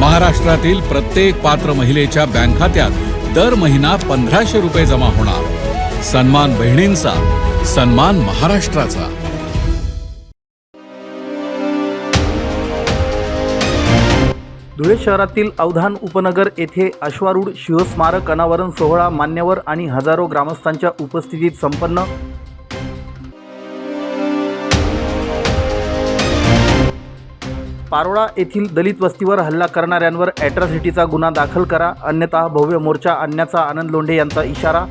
महाराष्ट्रातील प्रत्येक पात्र महिलेच्या बँक खात्यात दर महिना पंधराशे रुपये जमा होणार. सन्मान बहिणींचा सन्मान महाराष्ट्राचा. धुळे शहरातील अवधान उपनगर येथे अश्वारूढ शिवस्मारक अनावरण सोहळा मान्यवर आणि हजारो ग्रामस्थांच्या उपस्थितीत संपन्न पारोळा येथील दलित वस्तीवर हल्ला करणाऱ्यांवर ॲट्रॉसिटीचा गुन्हा दाखल करा. अन्यथा भव्य मोर्चा आणण्याचा आनंद लोंढे यांचा इशारा.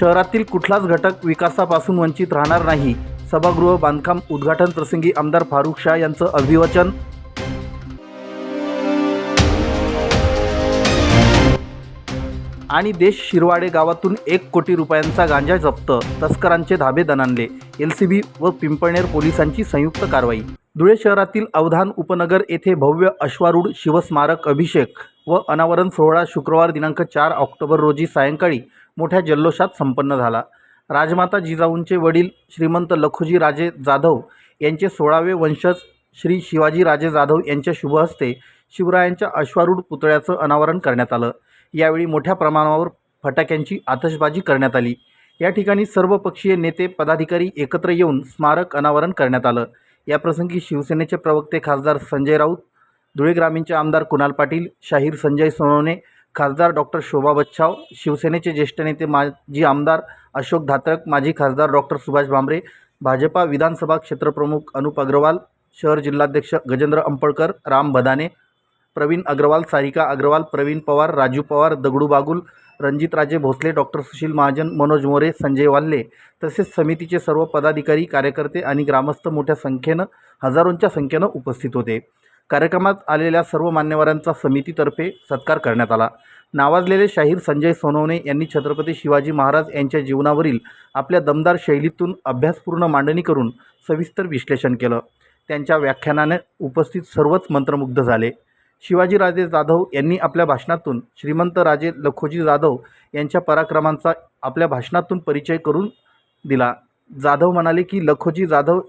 शहरातील कुठलाच घटक विकासापासून वंचित राहणार नाही. सभागृह बांधकाम उद्घाटन प्रसंगी आमदार फारुख शाह यांचं अभिवचन. आणि देश शिरवाडे गावातून एक कोटी रुपयांचा गांजा जप्त तस्करांचे धाबे दणाणले एल सी बी व पिंपळनेर पोलिसांची संयुक्त कारवाई. धुळे शहरातील अवधान उपनगर येथे भव्य अश्वारूढ शिवस्मारक अभिषेक व अनावरण सोहळा शुक्रवार दिनांक चार ऑक्टोबर रोजी सायंकाळी मोठ्या जल्लोषात संपन्न झाला. राजमाता जिजाऊंचे वडील श्रीमंत लखोजी राजे जाधव यांचे सोळावे वंशज श्री शिवाजी राजे जाधव यांच्या शुभहस्ते शिवरायांच्या अश्वारूढ पुतळ्याचं अनावरण करण्यात आलं. यावेळी मोठ्या प्रमाणावर फटाक्यांची आतषबाजी करण्यात आली. या ठिकाणी सर्वपक्षीय नेते पदाधिकारी एकत्र येऊन स्मारक अनावरण करण्यात आलं. याप्रसंगी शिवसेनेचे प्रवक्ते खासदार संजय राऊत धुळे ग्रामीणचे आमदार कुणाल पाटील शाहीर संजय सोनवणे खासदार डॉक्टर शोभा बच्छाव शिवसेनेचे ज्येष्ठ नेते माजी आमदार अशोक धात्रक माजी खासदार डॉक्टर सुभाष भामरे भाजपा विधानसभा क्षेत्रप्रमुख अनुप अग्रवाल शहर जिल्हाध्यक्ष गजेंद्र अंपळकर राम बदाने प्रवीण अग्रवाल सारिका अग्रवाल प्रवीण पवार राजू पवार दगडू बागुल रणजितराजे भोसले डॉक्टर सुशील महाजन मनोज मोरे संजय वाल्ले तसेच समितीचे सर्व पदाधिकारी कार्यकर्ते आणि ग्रामस्थ मोठ्या संख्येनं हजारोंच्या संख्येनं उपस्थित होते. कार्यक्रमात आलेल्या सर्व मान्यवरांचा समितीतर्फे सत्कार करण्यात आला. नावाजलेले शाहीर संजय सोनवणे यांनी छत्रपती शिवाजी महाराज यांच्या जीवनावरील आपल्या दमदार शैलीतून अभ्यासपूर्ण मांडणी करून सविस्तर विश्लेषण केलं. त्यांच्या व्याख्यानाने उपस्थित सर्वच मंत्रमुग्ध झाले. शिवाजीराजे जाधव यांनी आपल्या भाषणातून श्रीमंत राजे लखोजी जाधव यांच्या पराक्रमांचा आपल्या भाषणातून परिचय करून दिला. जाधव म्हणाले की लखोजी जाधव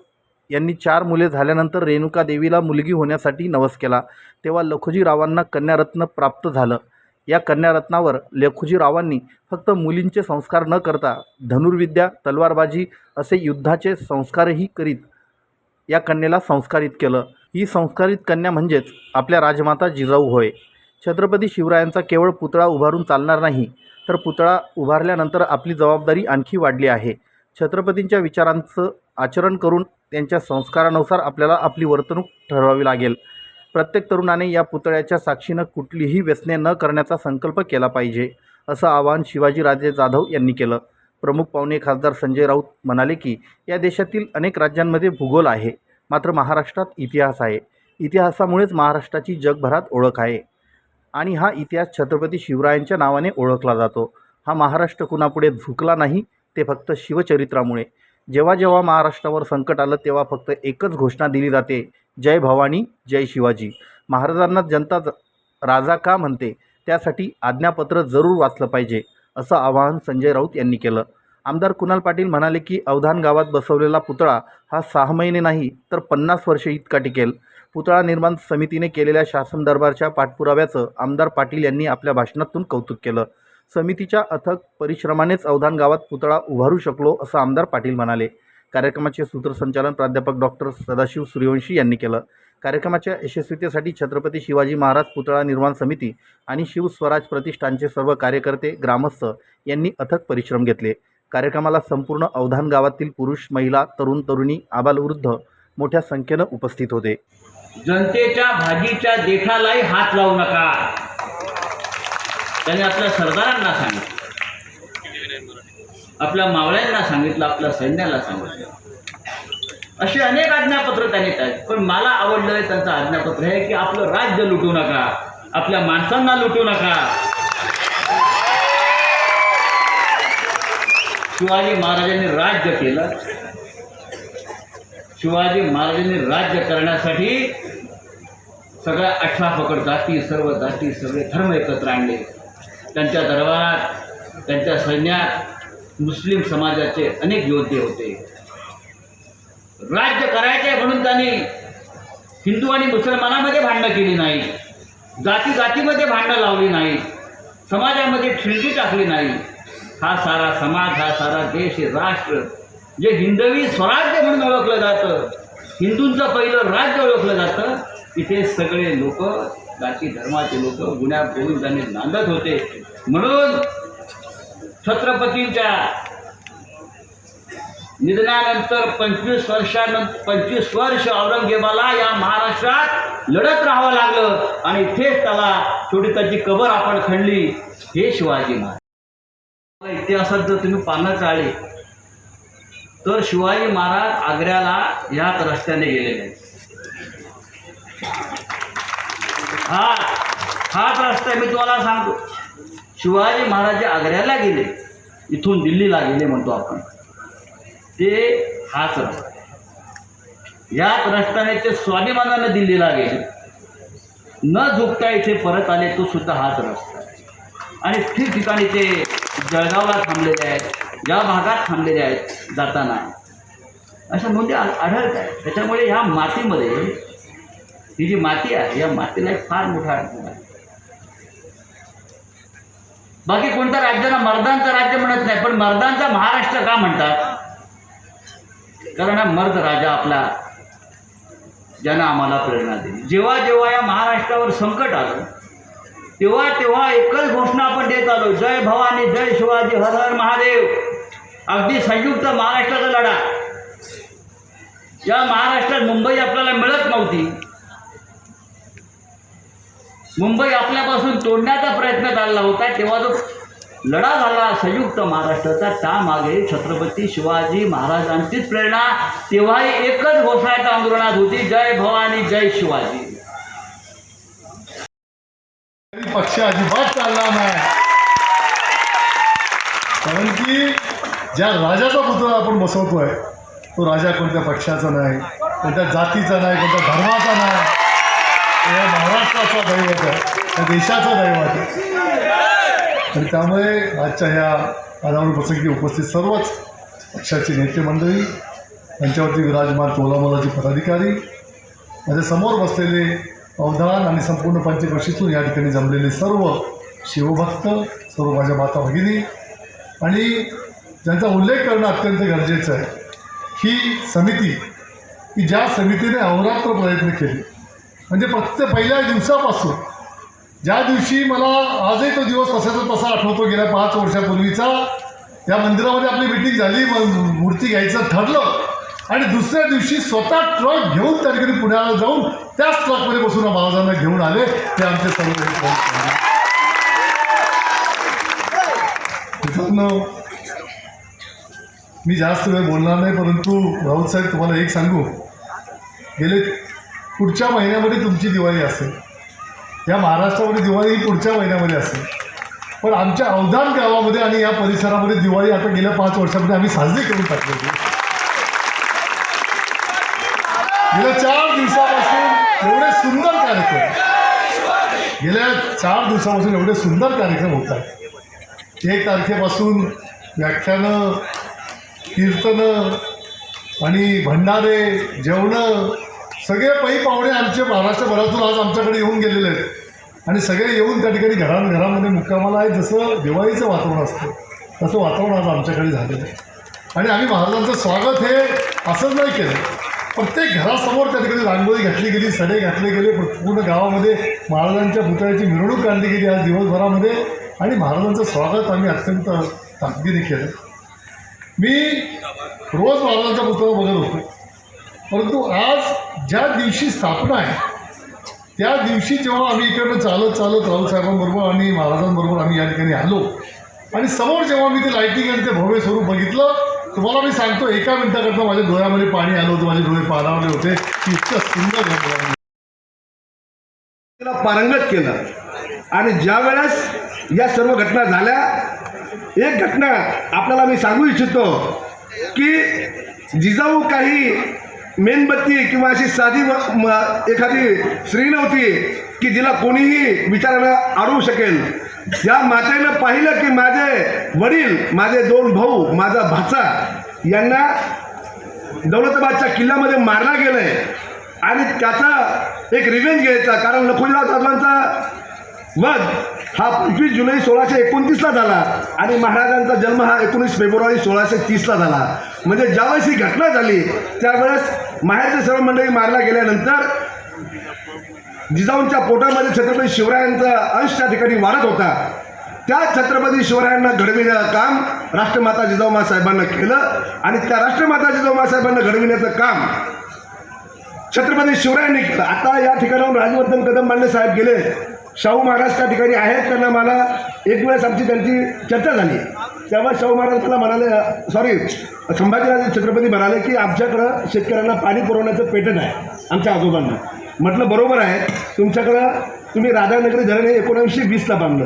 यांनी चार मुले झाल्यानंतर रेणुका देवीला मुलगी होण्यासाठी नवस केला. तेव्हा लखोजीरावांना कन्यारत्न प्राप्त झालं. या कन्यारत्नावर लखोजीरावांनी फक्त मुलींचे संस्कार न करता धनुर्विद्या तलवारबाजी असे युद्धाचे संस्कारही करीत या कन्येला संस्कारित केलं. ही संस्कारित कन्या म्हणजेच आपल्या राजमाता जिजाऊ होय. छत्रपती शिवरायांचा केवळ पुतळा उभारून चालणार नाही तर पुतळा उभारल्यानंतर आपली जबाबदारी आणखी वाढली आहे. छत्रपतींच्या विचारांचं आचरण करून त्यांच्या संस्कारानुसार आपल्याला आपली वर्तणूक ठरवावी लागेल. प्रत्येक तरुणाने या पुतळ्याच्या साक्षीनं कुठलीही व्यसने न करण्याचा संकल्प केला पाहिजे असं आवाहन शिवाजीराजे जाधव यांनी केलं. प्रमुख पाहुणे खासदार संजय राऊत म्हणाले की या देशातील अनेक राज्यांमध्ये भूगोल आहे. मात्र महाराष्ट्रात इतिहास आहे. इतिहासामुळेच महाराष्ट्राची जगभरात ओळख आहे. आणि हा इतिहास छत्रपती शिवरायांच्या नावाने ओळखला जातो. हा महाराष्ट्र कुणापुढे झुकला नाही ते फक्त शिवचरित्रामुळे. जेव्हा जेव्हा महाराष्ट्रावर संकट आलं तेव्हा फक्त एकच घोषणा दिली जाते जय भवानी जय शिवाजी. महाराजांना जनता ज- राजा का म्हणते? त्यासाठी आज्ञापत्र जरूर वाचलं पाहिजे असं आवाहन संजय राऊत यांनी केलं. आमदार कुणाल पाटील म्हणाले की अवधान गावात बसवलेला पुतळा हा सहा महिने नाही तर पन्नास वर्षे इतका टिकेल. पुतळा निर्माण समितीने केलेल्या शासन दरबारच्या पाठपुराव्याचं आमदार पाटील यांनी आपल्या भाषणातून कौतुक केलं. समितीच्या अथक परिश्रमानेच अवधान गावात पुतळा उभारू शकलो असं आमदार पाटील म्हणाले. कार्यक्रमाचे सूत्रसंचालन प्राध्यापक डॉक्टर सदाशिव सूर्यवंशी यांनी केलं. कार्यक्रमाच्या यशस्वीतेसाठी छत्रपती शिवाजी महाराज पुतळा निर्माण समिती आणि शिवस्वराज प्रतिष्ठानचे सर्व कार्यकर्ते ग्रामस्थ यांनी अथक परिश्रम घेतले. कार्यक्रमाला संपूर्ण अवधान गावातील पुरुष महिला तरुण तरुणी आबालवृद्ध मोठ्या संख्येनं उपस्थित होते. जनतेच्या भाजीच्या देठालाही हात लावू नका. त्याने आपल्या सरदारांना सांगितलं. आपल्या मावळ्यांना सांगितलं आपल्या सैन्याला सांगितलं. असे अनेक आज्ञापत्र त्यांनी आहेत पण मला आवडलं त्यांचं आज्ञापत्र आहे की आपलं राज्य लुटू नका. आपल्या माणसांना लुटू नका. शिवाजी महाराजांनी राज्य केलं. शिवाजी महाराजांनी राज्य करण्यासाठी सगळ्या अठरा पकड जाती सर्व जाती सगळे धर्म एकत्र आणले. त्यांच्या दरबारात त्यांच्या सैन्यात मुस्लिम समाजाचे अनेक योद्धे होते. राज्य करायचे म्हणून त्यांनी हिंदू आणि मुसलमानामध्ये भांडणं केली नाही. जाती जातीमध्ये भांडणं लावली नाही. समाजामध्ये खिळगी टाकली नाही. हा सारा समाज हा सारा देश हे राष्ट्र जे हिंदवी स्वराज्य म्हणून ओळखलं जातं हिंदूंचं पहिलं राज्य ओळखलं जातं इथे सगळे लोक जाती धर्माचे लोक गुण्या गोविंदाने नांदत होते. म्हणून छत्रपतींच्या निधनानंतर पंचवीस वर्षानंतर पंचवीस वर्ष औरंगजेबाला या महाराष्ट्रात लढत राहावं लागलं आणि तेच त्याला थोडी त्याची कबर आपण खणली हे शिवाजी महाराज. इतिहासात जर तुम्ही पानं चाळली तर शिवाजी महाराज आग्र्याला ह्याच रस्त्याने गेलेले आहेत. हा हाच रस्ता मी तुम्हाला सांगतो. शिवाजी महाराज आग्र्याला गेले इथून दिल्लीला गेले म्हणतो आपण. ते हाच रस्ता. याच रस्त्याने ते स्वाभिमानानं दिल्लीला गेले. न झुकता इथे परत आले तो सुद्धा हाच रस्ता. आणि ठिकठिकाणी ते जळगावला थांबलेले आहेत. या भागात थांबलेले आहेत जाताना. अशा नोंदी आढळत आहेत. त्याच्यामुळे ह्या मातीमध्ये ही जी माती आहे या मातीला एक फार मोठा अडचण आहे. बाकी कोणत्या राज्याला मर्दांचं राज्य म्हणत नाही पण मर्दांचा महाराष्ट्र का म्हणतात? कारण हा मर्द राजा आपला ज्यानं आम्हाला प्रेरणा दिली. जेव्हा जेव्हा या महाराष्ट्रावर संकट आलं तेव्हा तेव्हा एकच घोषणा आपण देत आलो जय भवानी जय शिवाजी हर हर महादेव. अगदी संयुक्त महाराष्ट्राचा लढा. या महाराष्ट्रात मुंबई आपल्याला मिळत नव्हती. मुंबई आपल्यापासून तोडण्याचा प्रयत्न चालला होता. तेव्हा जो लढा झाला संयुक्त महाराष्ट्राचा त्यामागे छत्रपती शिवाजी महाराजांचीच प्रेरणा. तेव्हाही एकच घोषणा आंदोलनात होती. जय भवानी जय शिवाजी तरी पक्ष अजिबात चालला नाही. कारण की ज्या राजाचा पुतळा आपण बसवतोय तो राजा कोणत्या पक्षाचा नाही कोणत्या जातीचा नाही कोणत्या धर्माचा नाही. या महाराष्ट्राचा दैवत आहे या देशाचा दैवत आहे. आणि त्यामुळे आजच्या ह्या अनावरण प्रसंगी उपस्थित सर्वच पक्षाची नेते मंडळी त्यांच्यावरती विराजमान तोलामोलाचे पदाधिकारी माझ्यासमोर बसलेले अवधान आणि संपूर्ण पंचकृषीतून या ठिकाणी जमलेले सर्व शिवभक्त सर्व माझ्या माता भगिनी आणि ज्यांचा उल्लेख करणं अत्यंत गरजेचं आहे ही समिती की ज्या समितीने अहोरात्र प्रयत्न केले म्हणजे प्रत्येक पहिल्या दिवसापासून ज्या दिवशी मला आजही तो दिवस तसाचा तसा आठवतो गेल्या पाच वर्षापूर्वीचा या मंदिरामध्ये आपली मिटिंग झाली मूर्ती घ्यायचं ठरलं आणि दुसऱ्या दिवशी स्वतः ट्रक घेऊन त्या ठिकाणी पुण्याला जाऊन त्याच ट्रकमध्ये बसून महाराजांना घेऊन आले. ते आमचे सर्व मी जास्त वेळ बोलणार नाही परंतु राऊत साहेब तुम्हाला एक सांगू. गेले पुढच्या महिन्यामध्ये तुमची दिवाळी असेल. या महाराष्ट्रामध्ये दिवाळी ही पुढच्या महिन्यामध्ये असेल. पण आमच्या अवधान गावामध्ये आणि या परिसरामध्ये दिवाळी आता गेल्या पाच वर्षामध्ये आम्ही साजरी करून टाकली होती गेल्या चार दिवसापासून एवढे सुंदर कार्यक्रम. गेल्या चार दिवसापासून एवढे सुंदर कार्यक्रम होत आहेत. एक तारखेपासून व्याख्यानं कीर्तनं आणि भंडारे जेवणं सगळे पै पाहुणे आमचे महाराष्ट्रभरातून आज आमच्याकडे येऊन गेलेले आहेत. आणि सगळे येऊन त्या ठिकाणी घरां घरामध्ये मुक्कामाला आहे जसं दिवाळीचं वातावरण असतं तसं वातावरण आज आमच्याकडे झालेलं आहे. आणि आम्ही महाराजांचं स्वागत हे असंच नाही केलं. प्रत्येक घरासमोर त्या ठिकाणी रांगोळी घातली गेली सडे घातले गेले पूर्ण गावामध्ये महाराजांच्या पुतळ्याची मिरवणूक काढली गेली आज दिवसभरामध्ये. आणि महाराजांचं स्वागत आम्ही अत्यंत ताकदीने केलं. मी रोज महाराजांचा पुतळा बघत होतो. परंतु आज ज्या दिवशी स्थापना आहे त्या दिवशी जेव्हा आम्ही इकडनं चालत चालत राऊत साहेबांबरोबर आणि महाराजांबरोबर आम्ही या ठिकाणी आलो. आणि समोर जेव्हा मी ते लाईटिंग आणि ते भव्य स्वरूप बघितलं तुम्हाला मी सांगतो एका मिनिटाकरता माझ्या डोळ्यामध्ये पाणी आलं होतं माझे डोळे पारावले होते. की इतकं सुंदर तिला पारंगत केलं. आणि ज्या वेळेस या सर्व घटना झाल्या एक घटना आपल्याला मी सांगू इच्छितो की जिजाऊ काही मेणबत्ती किंवा अशी साधी व- एखादी स्त्री नव्हती की जिला कोणीही विचारानं अडवू शकेल. या मातेनं पाहिलं की माझे वडील माझे दोन भाऊ माझा भाचा यांना दौलताबादच्या किल्ल्यामध्ये मारला गेलंय. आणि त्याचा एक रिव्हेंज घ्यायचा कारण लखुजीराव साहेबांचा वध हा पंचवीस जुलै सोळाशे एकोणतीसला झाला. आणि महाराजांचा जन्म हा एकोणीस फेब्रुवारी सोळाशे तीसला झाला. म्हणजे ज्यावेळेस ही घटना झाली त्यावेळेस माहेरचे सर्व मंडळी मारला गेल्यानंतर जिजाऊंच्या पोटामध्ये छत्रपती शिवरायांचा अंश त्या ठिकाणी वाढत होता. त्या छत्रपती शिवरायांना घडविण्याचं काम राष्ट्रमाता जिजाऊमा साहेबांना केलं आणि त्या राष्ट्रमाता जिजाऊमा साहेबांना घडविण्याचं काम छत्रपती शिवरायांनी केलं. आता या ठिकाणाहून राजवर्धन कदम मांडे साहेब गेले. शाहू महाराज त्या ठिकाणी आहेत त्यांना मला एक वेळेस आमची त्यांची चर्चा झाली. तेव्हा शाहू महाराज मला म्हणाले सॉरी संभाजीराजे छत्रपती म्हणाले की आमच्याकडं शेतकऱ्यांना पाणी पुरवण्याचं पेटंट आहे आमच्या आजोबांना. म्हटलं बरोबर आहे. तुमच्याकडं तुम्ही राधानगरी धरण हे एकोणीसशे वीसला बांधलं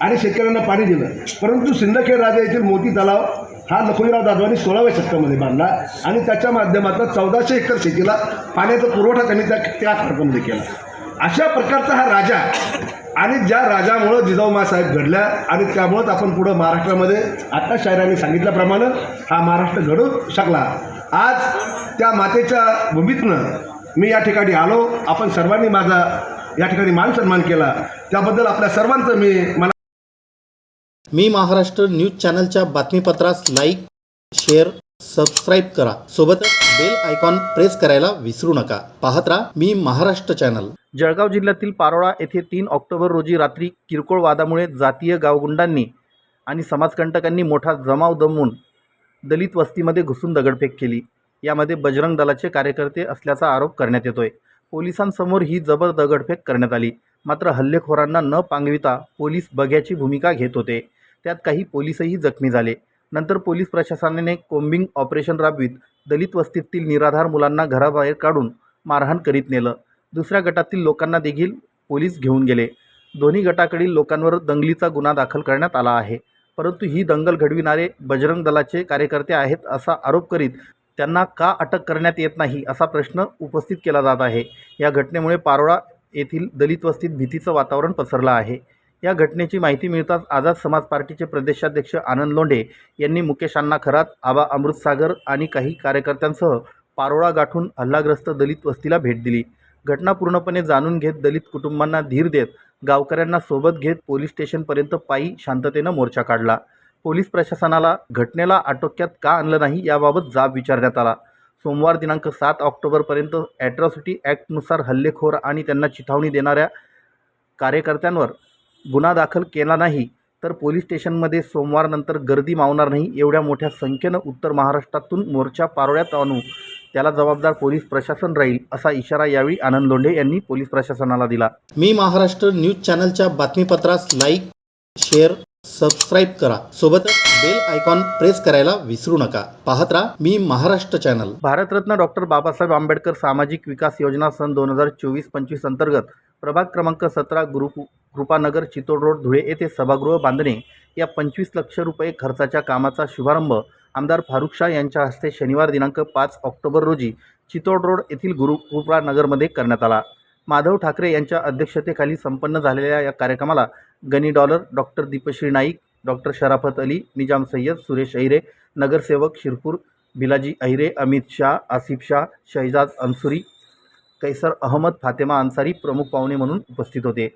आणि शेतकऱ्यांना पाणी दिलं. परंतु सिंदखेड राजा येथील मोती तलाव हा लखोजीराव दादवानी सोळाव्या शतकामध्ये बांधला आणि त्याच्या माध्यमातून चौदाशे एकर शेतीला पाण्याचा पुरवठा त्यांनी त्या त्या काळामध्ये केला. अशा प्रकारचा हा राजा आणि ज्या राजामुळं जिजाऊमा साहेब घडल्या आणि त्यामुळंच आपण पुढं महाराष्ट्रामध्ये आत्ता शायरांनी सांगितल्याप्रमाणे हा महाराष्ट्र घडू शकला. आज त्या मातेच्या भूमीतनं मी या ठिकाणी आलो. आपण सर्वांनी माझा या ठिकाणी मान सन्मान केला. त्याबद्दल आपल्या सर्वांचं मी मला मी महाराष्ट्र न्यूज चॅनलच्या बातमीपत्रास लाईक शेअर सबस्क्राईब करा. सोबतच बेल आयकॉन प्रेस करायला विसरू नका. पाहत राहा मी महाराष्ट्र चॅनल जळगाव जिल्ह्यातील पारोळा येथे तीन ऑक्टोबर रोजी रात्री किरकोळ वादामुळे जातीय गावगुंडांनी आणि समाजकंटकांनी मोठा जमाव दमवून दलित वस्तीमध्ये घुसून दगडफेक केली. यामध्ये बजरंग दलाचे कार्यकर्ते असल्याचा आरोप करण्यात येतोय. पोलिसांसमोर ही जबर दगडफेक करण्यात आली. मात्र हल्लेखोरांना न पांगविता पोलीस बघ्याची भूमिका घेत होते. त्यात काही पोलीसही जखमी झाले. नंतर पोलीस प्रशासनाने कोम्बिंग ऑपरेशन राबवित दलित वस्तीतील निराधार मुलांना घराबाहेर काढून मारहाण करीत नेलं. दुसऱ्या गटातील लोकांना देखील पोलीस घेऊन गेले. दोन्ही गटाकडील लोकांवर दंगलीचा गुन्हा दाखल करण्यात आला आहे. परंतु ही दंगल घडविणारे बजरंग दलाचे कार्यकर्ते आहेत असा आरोप करीत त्यांना का अटक करण्यात येत नाही असा प्रश्न उपस्थित केला जात आहे. या घटनेमुळे पारोळा येथील दलित वस्तीत भीतीचं वातावरण पसरलं आहे. या घटनेची माहिती मिळताच आझाद समाज पार्टीचे प्रदेशाध्यक्ष आनंद लोंढे यांनी मुकेश अण्णा खरात आबा अमृतसागर आणि काही कार्यकर्त्यांसह पारोळा गाठून हल्लाग्रस्त दलित वस्तीला भेट दिली. घटना पूर्णपणे जाणून घेत दलित कुटुंबांना धीर देत गावकऱ्यांना सोबत घेत पोलीस स्टेशनपर्यंत पायी शांततेनं मोर्चा काढला. पोलीस प्रशासनाला घटनेला आटोक्यात का आणलं नाही याबाबत जाब विचारण्यात आला. सोमवार दिनांक सात ऑक्टोबरपर्यंत ॲट्रॉसिटी ॲक्टनुसार हल्लेखोर आणि त्यांना चिथावणी देणाऱ्या कार्यकर्त्यांवर गुन्हा दाखल केला नाही तर पोलीस स्टेशनमध्ये सोमवारनंतर गर्दी मावणार नाही एवढ्या मोठ्या संख्येनं उत्तर महाराष्ट्रातून मोर्चा पारोळ्यात आणू त्याला जबाबदार पोलीस प्रशासन राहील असा इशारा यावेळी आनंद लोंढे यांनी पोलीस प्रशासनाला दिला. मी महाराष्ट्र न्यूज चॅनलच्या बातमीपत्रास लाईक शेअर सबस्क्राईब करा. सोबतच बेल आयकॉन प्रेस करायला विसरू नका. पाहत राहा मी महाराष्ट्र चॅनल. भारतरत्न डॉक्टर बाबासाहेब आंबेडकर सामाजिक विकास योजना सन दोन हजार चोवीस पंचवीस अंतर्गत प्रभाग क्रमांक सतरा गुरु कृपानगर चितोड रोड धुळे येथे सभागृह बांधणे या पंचवीस लक्ष रुपये खर्चाच्या कामाचा शुभारंभ आमदार फारुख शाह यांच्या हस्ते शनिवार दिनांक पाच ऑक्टोबर रोजी चितोड रोड येथील गुरु कृपानगरमध्ये करण्यात आला. माधव ठाकरे यांच्या अध्यक्षतेखाली संपन्न झालेल्या या कार्यक्रमाला Ghani dollar doctor Deepshree Naik doctor Sharafat Ali Nizam Syed Suresh Ahire नगरसेवक शिरपूर बिलाजी अहिरे अमित शाह आसिफ शाह शहजाद अन्सुरी कैसर अहमद फातेमा अन्सारी प्रमुख पाहुणे म्हणून उपस्थित होते.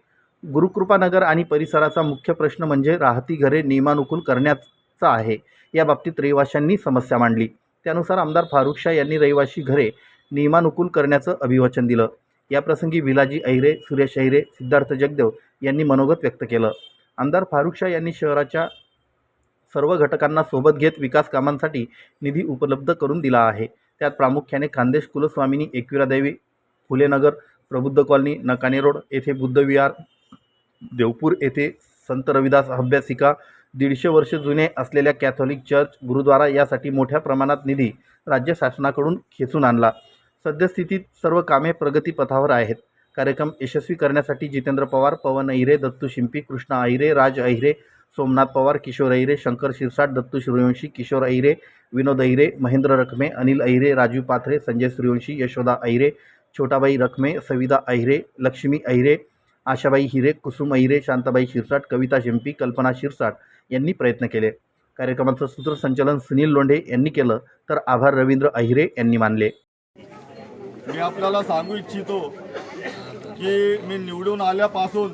गुरुकृपानगर आणि परिसराचा मुख्य प्रश्न म्हणजे राहती घरे नियमानुकूल करण्याचा आहे. या बाबतीत रहिवाशांनी समस्या मांडली. त्यानुसार आमदार फारुख शाह यांनी रहिवाशी घरे नियमानुकूल करण्याचं अभिवचन दिलं. याप्रसंगी विलाजी अहिरे सुरेश अहिरे सिद्धार्थ जगदेव यांनी मनोगत व्यक्त केलं. आमदार फारुख शाह यांनी शहराच्या सर्व घटकांना सोबत घेत विकास कामांसाठी निधी उपलब्ध करून दिला आहे. त्यात प्रामुख्याने खानदेश कुलस्वामिनी एकविरा देवी फुलेनगर प्रबुद्ध कॉलनी नकाने रोड येथे बुद्धविहार देवपूर येथे संत रविदास अभ्यासिका दीडशे वर्ष जुने असलेल्या कॅथोलिक चर्च गुरुद्वारा यासाठी मोठ्या प्रमाणात निधी राज्य शासनाकडून खेचून आणला. सद्यस्थितीत सर्व कामे प्रगतीपथावर आहेत. कार्यक्रम यशस्वी करण्यासाठी जितेंद्र पवार पवन अहिरे दत्तू शिंपी कृष्णा अहिरे राज अहिरे सोमनाथ पवार किशोर अहिरे शंकर शिरसाट दत्तू सूर्यवंशी किशोर अहिरे विनोद अहिरे महेंद्र रखमे अनिल अहिरे राजू पाथरे संजय सूर्यवंशी यशोदा अहिरे छोटाबाई रखमे सविता अहिरे लक्ष्मी अहिरे आशाबाई हिरे कुसुम अहिरे शांताबाई शिरसाट कविता शिंपी कल्पना शिरसाट यांनी प्रयत्न केले. कार्यक्रमाचं सूत्रसंचालन सुनील लोंढे यांनी केलं तर आभार रवींद्र अहिरे यांनी मानले. मी आपल्याला सांगू इच्छितो की मी निवडून आल्यापासून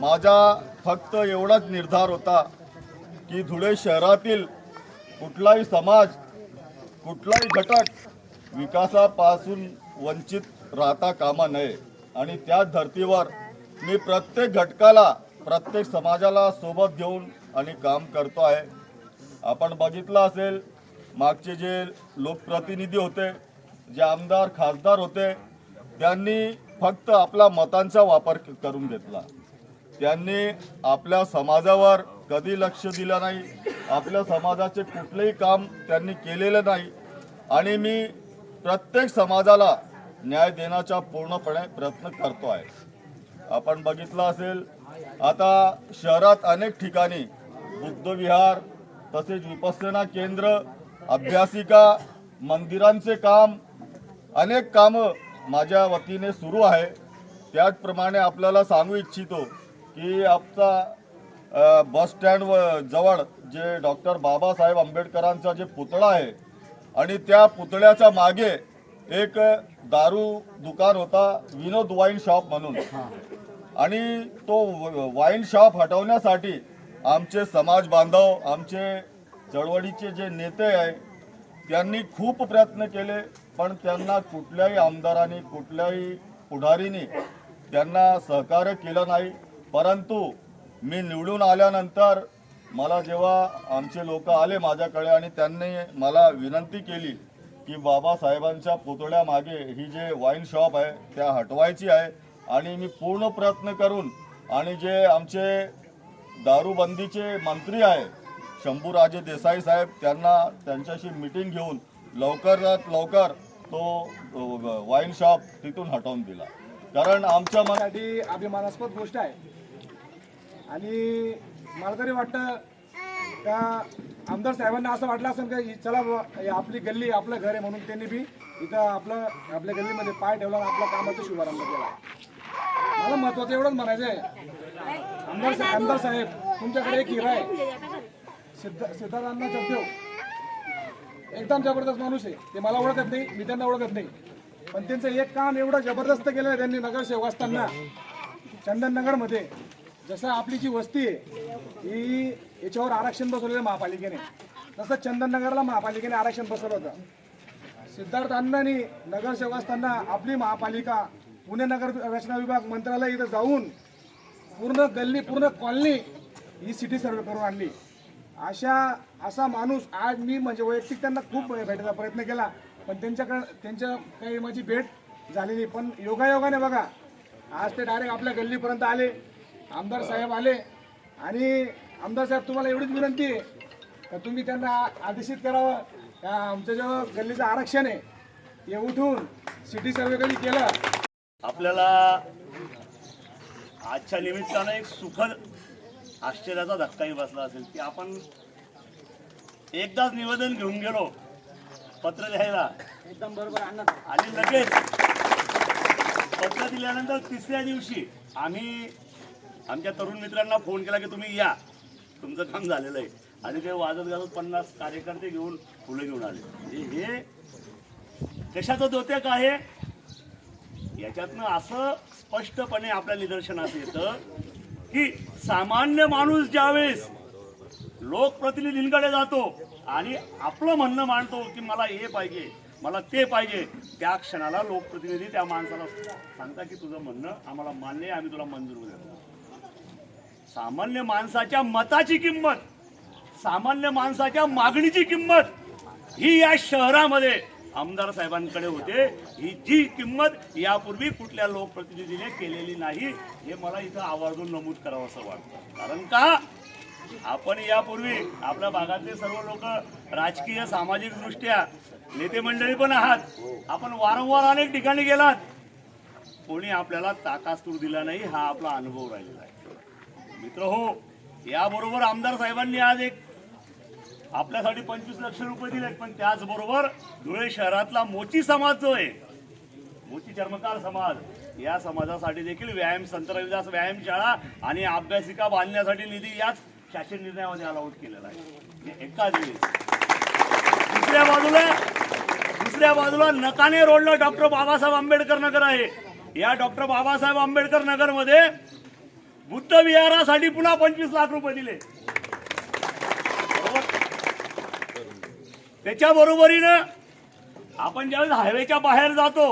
माझा फक्त एवढाच निर्धार होता की धुळे शहरातील कुठलाही समाज कुठलाही घटक विकासापासून वंचित राहता कामा नये. आणि त्याच धर्तीवर मी प्रत्येक घटकाला प्रत्येक समाजाला सोबत घेऊन आणि काम करतो आहे. आपण बघितलं असेल मागचे जे लोकप्रतिनिधी होते जे आमदार खासदार होते त्यांनी फक्त आपला मतांचा वापर क- करून घेतला. त्यांनी आपल्या समाजावर कधी लक्ष दिलं नाही आपल्या समाजाचे कुठलेही काम त्यांनी केलेलं नाही. आणि मी प्रत्येक समाजाला न्याय देण्याचा पूर्णपणे प्रयत्न करतो आहे आपण बघितलं असेल आता शहरात अनेक ठिकाणी बुद्धविहार तसेच विपස්සना केंद्र अभ्यासिका मंदिरांचे काम अनेक कामं माझ्या वतीने सुरू आहे. त्याचप्रमाणे आपल्याला सांगू इच्छितो की आपचा बस स्टँड व जवळ जे डॉक्टर बाबासाहेब आंबेडकरांचा जे पुतळा आहे आणि त्या पुतळ्याच्या मागे एक दारू दुकान होता विनोद वाईन शॉप म्हणून. आणि तो वाईन शॉप हटवण्यासाठी आमचे समाज बांधव आमचे चळवळीचे जे नेते आहे त्यांनी खूप प्रयत्न केले पण त्यांना कुठल्याही आमदारांनी कुठल्याही पुढारीने त्यांना सहकार्य केलं नाही. परंतु मी निवडून आल्यानंतर मला जेव्हा आमचे लोक आले माझ्याकडे आणि त्यांनी मला विनंती केली की बाबासाहेबांच्या पुतळ्यामागे ही जे वाईन शॉप आहे त्या हटवायची आहे आणि मी पूर्ण प्रयत्न करून आणि जे आमचे दारूबंदीचे मंत्री आहे शंभूराजे देसाई साहेब त्यांना त्यांच्याशी मिटिंग घेऊन लवकरात लवकर तो वाईन शॉप तिथून हटवून दिला. कारण आमच्या मनासाठी अभिमानास्पद गोष्ट आहे. आणि मला तरी वाटतं का आमदार साहेबांना असं वाटलं असेल का ही चला आपली गल्ली आपलं घर आहे म्हणून त्यांनी बी इथं आपलं आपल्या गल्लीमध्ये पाय ठेवला आपल्या कामाचा शुभारंभ केला. मला महत्वाचं एवढंच म्हणायचं आहे. आमदार साहेब आमदार साहेब तुमच्याकडे एक हिरा आहे. सिद्ध सिद्धार्थांना चौदेव एकदम जबरदस्त माणूस आहे. ते मला ओळखत नाही मी त्यांना ओळखत नाही. पण त्यांचं एक काम एवढं जबरदस्त केलं आहे त्यांनी नगरसेवक असताना चंदननगरमध्ये. जसं आपली जी वस्ती आहे ही याच्यावर आरक्षण बसवलेलं महापालिकेने. तसं चंदननगरला महापालिकेने आरक्षण बसवलं होतं. सिद्धार्थ अण्णांनी नगरसेवक असताना आपली महापालिका पुणे नगर रचना विभाग मंत्रालय इथं जाऊन पूर्ण गल्ली पूर्ण कॉलनी ही सिटी सर्वे करून आणली. अशा असा माणूस आज मी म्हणजे वैयक्तिक त्यांना खूप भेटायचा प्रयत्न केला पण त्यांच्याकडं त्यांच्या काही माझी भेट झाली नाही. पण योगायोगाने बघा आज ते डायरेक्ट आपल्या गल्लीपर्यंत आले. आमदार साहेब आले आणि आमदार साहेब तुम्हाला एवढीच विनंती आहे का तुम्ही त्यांना आदेशित करावं? का आमचं जो गल्लीचं आरक्षण आहे हे उठून सिटी सर्वे कधी केलं? आपल्याला आजच्या निमित्तानं एक सुखद आश्चर्याचा धक्काही बसला असेल की आपण एकदाच निवेदन घेऊन गेलो पत्र द्यायला एकदम बरोबर आणि लगेच पत्र दिल्यानंतर तिसऱ्या दिवशी आम्ही आमच्या तरुण मित्रांना फोन केला की तुम्ही या. तुमचं काम झालेलं आहे. आणि ते वाजत गाजत पन्नास कार्यकर्ते घेऊन फुलं घेऊन आले. म्हणजे हे कशाचं द्योतक आहे? याच्यातनं असं स्पष्टपणे आपल्या निदर्शनास येतं की सामान्य माणूस ज्यावेळेस लोकप्रतिनिधींकडे जातो आणि आपलं म्हणणं मांडतो की मला हे पाहिजे मला ते पाहिजे त्या क्षणाला लोकप्रतिनिधी त्या माणसाला सांगता की तुझं म्हणणं आम्हाला मान्य आहे आम्ही तुला मंजूर देतो सामान्य माणसाच्या मताची किंमत सामान्य माणसाच्या मागणीची किंमत ही या शहरामध्ये आमदार साहेबांकडे होते. ही जी किंमत यापूर्वी कुठल्या लोकप्रतिनिधीने केलेली नाही हे मला इथं आवर्जून नमूद करावं असं वाटतं. कारण का? आपण यापूर्वी आपल्या भागातले सर्व लोक राजकीय सामाजिक दृष्ट्या नेते मंडळी पण आहात. आपण वारंवार अनेक ठिकाणी गेलात. कोणी आपल्याला ताकास्तूर दिला नाही हा आपला अनुभव राहिलेला आहे. मित्र हो याबरोबर आमदार साहेबांनी आज एक आपल्यासाठी पंचवीस लक्ष रुपये दिलेत पण त्याचबरोबर धुळे शहरातला मोची समाज जो आहे मोची चर्मकार समाज या समाजासाठी देखील व्यायाम संत रविदास व्यायामशाळा आणि अभ्यासिका बांधण्यासाठी निधी याच शासन निर्णयामध्ये अलाउट केलेला आहे. एका एकाच वेळेस दुसऱ्या बाजूला दुसऱ्या बाजूला नकाने रोडला डॉक्टर बाबासाहेब आंबेडकर नगर आहे. या डॉक्टर बाबासाहेब आंबेडकर नगरमध्ये बुद्ध विहारासाठी पुन्हा पंचवीस लाख रुपये दिले. त्याच्या बरोबरीनं आपण ज्यावेळेस हायवेच्या बाहेर जातो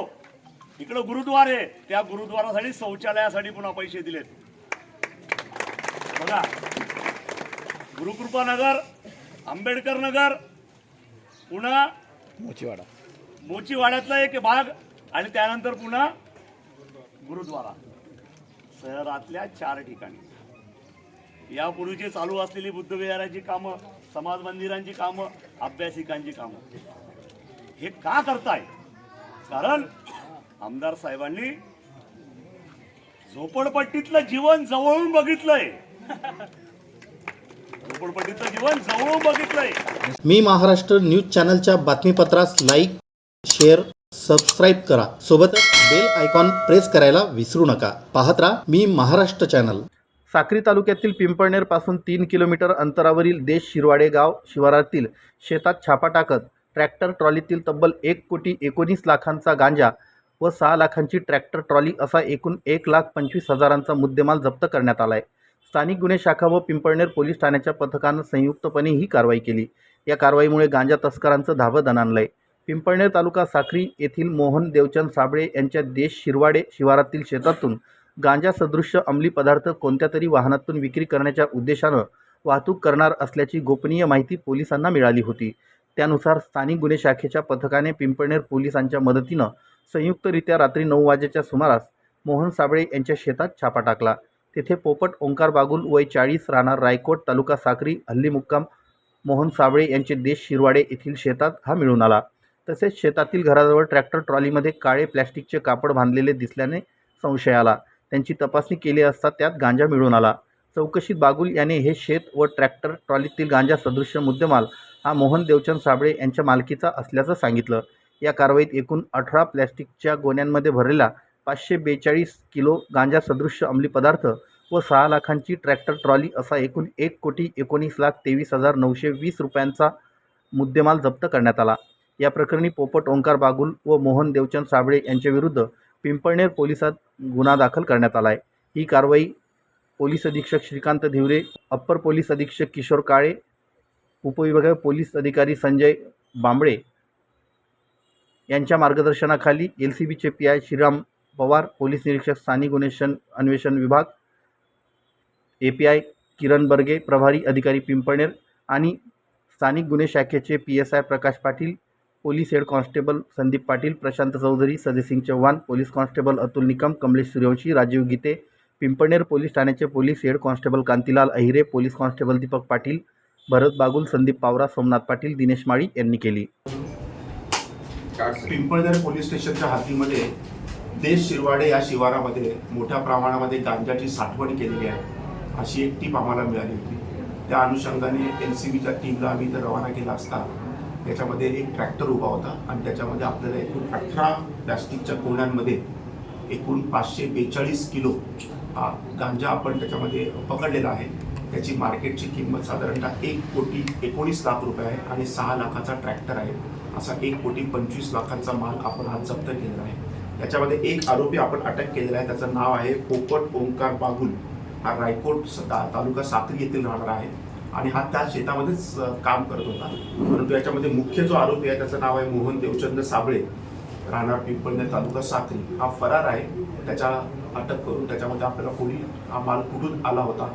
इकडं गुरुद्वार आहे त्या गुरुद्वारासाठी शौचालयासाठी पुन्हा पैसे दिलेत. बघा गुरुकृपा नगर आंबेडकर नगर पुन्हा मोचीवाडा. मोचीवाड्यातला एक भाग आणि त्यानंतर पुन्हा गुरुद्वारा. शहरातल्या चार ठिकाणी. यापूर्वीची चालू असलेली बुद्धविहाराची कामं समाज मंदिरांची कामं अभ्यासिकांची कामं. हे का करताय? कारण आमदार साहेबांनी झोपडपट्टीतलं जीवन जवळून बघितलंय. झोपडपट्टीतलं जीवन जवळून बघितलंय. मी महाराष्ट्र न्यूज चॅनलच्या बातमीपत्रास लाईक शेअर सबस्क्राईब करा. सोबतच बेल आयकॉन प्रेस करायला विसरू नका. पाहत राहा मी महाराष्ट्र चॅनल साक्री तालुक्यातील पिंपळनेरपासून तीन किलोमीटर अंतरावरील देश शिरवाडे गाव शिवारातील शेतात छापा टाकत ट्रॅक्टर ट्रॉलीतील तब्बल एक कोटी एकोणीस लाखांचा गांजा व सहा लाखांची ट्रॅक्टर ट्रॉली असा एकूण एक लाख पंचवीस हजारांचा मुद्देमाल जप्त करण्यात आला आहे स्थानिक गुन्हे शाखा व पिंपळनेर पोलीस ठाण्याच्या पथकानं संयुक्तपणे ही कारवाई केली. या कारवाईमुळे गांजा तस्करांचं धाबं दणाणलं आहे पिंपळनेर तालुका साखरी येथील मोहन देवचंद साबळे यांच्या देश शिरवाडे शिवारातील शेतातून गांजा सदृश्य अंमली पदार्थ कोणत्या तरी वाहनातून विक्री करण्याच्या उद्देशानं वाहतूक करणार असल्याची गोपनीय माहिती पोलिसांना मिळाली होती. त्यानुसार स्थानिक गुन्हे शाखेच्या पथकाने पिंपळनेर पोलिसांच्या मदतीनं संयुक्तरित्या रात्री नऊ वाजेच्या सुमारास मोहन साबळे यांच्या शेतात छापा टाकला. तेथे पोपट ओंकार बागुल वय चाळीस राहणार रायकोट तालुका साक्री हल्ली मुक्काम मोहन साबळे यांचे देश शिरवाडे येथील शेतात हा मिळून आला. तसेच शेतातील घराजवळ ट्रॅक्टर ट्रॉलीमध्ये काळे प्लॅस्टिकचे कापड बांधलेले दिसल्याने संशय आला. त्यांची तपासणी केली असता त्यात गांजा मिळून आला. चौकशीत बागुल याने हे शेत व ट्रॅक्टर ट्रॉलीतील गांजा सदृश्य मुद्देमाल हा मोहन देवचंद साबळे यांच्या मालकीचा असल्याचं सांगितलं. या कारवाईत एकूण अठरा प्लॅस्टिकच्या गोण्यांमध्ये भरलेला पाचशे बेचाळीस किलो गांजा सदृश्य अंमली पदार्थ व सहा लाखांची ट्रॅक्टर ट्रॉली असा एकूण एक कोटी एकोणीस लाख तेवीस हजार नऊशे वीस रुपयांचा मुद्देमाल जप्त करण्यात आला. या प्रकरणी पोपट ओंकार बागुल व मोहन देवचंद साबळे यांच्याविरुद्ध पिंपळनेर पोलिसात गुन्हा दाखल करण्यात आला आहे ही कारवाई पोलीस अधीक्षक श्रीकांत धिवरे अप्पर पोलीस अधीक्षक किशोर काळे उपविभागीय पोलीस अधिकारी संजय बांबळे यांच्या मार्गदर्शनाखाली एल सी बीचे P I Shriram Pawar police निरीक्षक स्थानिक गुन्हेशन अन्वेषण विभाग ए पी आय किरण बर्गे प्रभारी अधिकारी पिंपळनेर आणि स्थानिक गुन्हे शाखेचे P S I Prakash Patil police head constable Sandeep Patil Prashant Chaudhari Sadesing Chavan police constable Atul Nikam Kamlesh Suryavanshi Rajiv Gite Pimpaner police ठाण्याचे police head constable Kantilal Ahire police constable Deepak Patil Bharat Bagul Sandeep Pawara Somnath Patil Dinesh Mali यांनी केली. Pimpalner police स्टेशनच्या हद्दीमध्ये देश शिरवाडे या शिवारामध्ये मोठ्या प्रमाणामध्ये गांजाची साठवण केलेली आहे. अशी एक टीप आम्हाला मिळाली होती. त्या अनुषंगाने एन सी बीच्या टीमला आम्ही इथं रवाना केला असता त्याच्यामध्ये एक ट्रॅक्टर उभा होता आणि त्याच्यामध्ये आपल्याला एकूण अठरा प्लॅस्टिकच्या कोणांमध्ये एकूण पाचशे बेचाळीस किलो हा गांजा आपण त्याच्यामध्ये पकडलेला आहे. त्याची मार्केटची किंमत साधारणतः एक कोटी एकोणीस लाख रुपये आहे आणि सहा लाखाचा ट्रॅक्टर आहे. असा एक कोटी पंचवीस लाखांचा माल आपण आज जप्त केलेला आहे. त्याच्यामध्ये एक आरोपी आपण अटक केलेला आहे. त्याचं नाव आहे पोपट ओंकार बागुल. हा रायकोट ता- तालुका साक्री येथील राहणार आहे. आणि हा त्या शेतामध्येच काम करत होता. परंतु याच्यामध्ये मुख्य जो आरोपी आहे त्याचं नाव आहे मोहन देवचंद साबळे. राहणार पिंपळनेर तालुका साक्री. हा फरार आहे. त्याच्या अटक करून त्याच्यामध्ये आपल्याला कोणी हा माल कुठून आला होता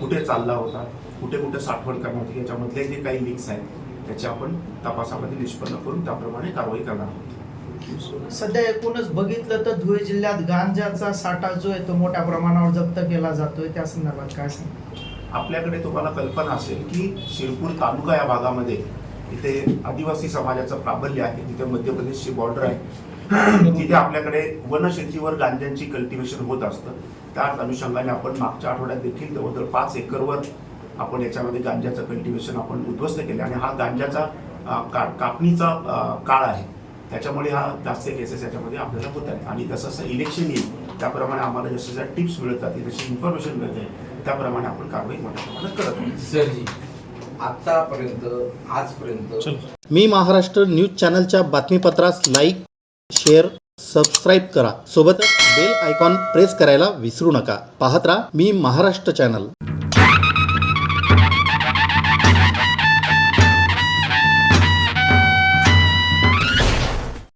कुठे चालला होता कुठे कुठे साठवण करण्यात होती याच्यामधले जे काही लिंक्स आहेत त्याचे आपण तपासामध्ये निष्पन्न करून त्याप्रमाणे कारवाई करणार आहोत. सध्या एकूणच बघितलं तर धुळे जिल्ह्यात गांजाचा साठा जो आहे तो मोठ्या प्रमाणावर जप्त केला जातोय. त्या संदर्भात काय सांग आपल्याकडे तुम्हाला कल्पना असेल की शिरपूर तालुका या भागामध्ये इथे आदिवासी समाजाचं प्राबल्य आहे तिथे मध्य प्रदेशची बॉर्डर आहे. तिथे आपल्याकडे वनशेतीवर गांजांची कल्टिवेशन होत असतं. त्याच अनुषंगाने आपण मागच्या आठवड्यात देखील जवळजवळ पाच एकरवर आपण याच्यामध्ये गांजाचं कल्टिवेशन आपण उद्ध्वस्त केलं आणि हा गांजाचा का कापणीचा काळ आहे. त्याच्यामुळे हा जास्त केसेस याच्यामध्ये आपल्याला होत आहेत. आणि जसं जसं इलेक्शन येईल त्याप्रमाणे आम्हाला जसं जसं टिप्स मिळत जातील जशी इन्फॉर्मेशन मिळते त्याप्रमाणे आपण कारवाई मोठ्या प्रमाणात करत आहोत. सरजी आतापर्यंत आजपर्यंत मी महाराष्ट्र न्यूज चॅनलच्या बातमीपत्रास लाईक शेअर सबस्क्राईब करा. सोबतच बेल आयकॉन प्रेस करायला विसरू नका. पाहत राहा मी महाराष्ट्र चॅनल.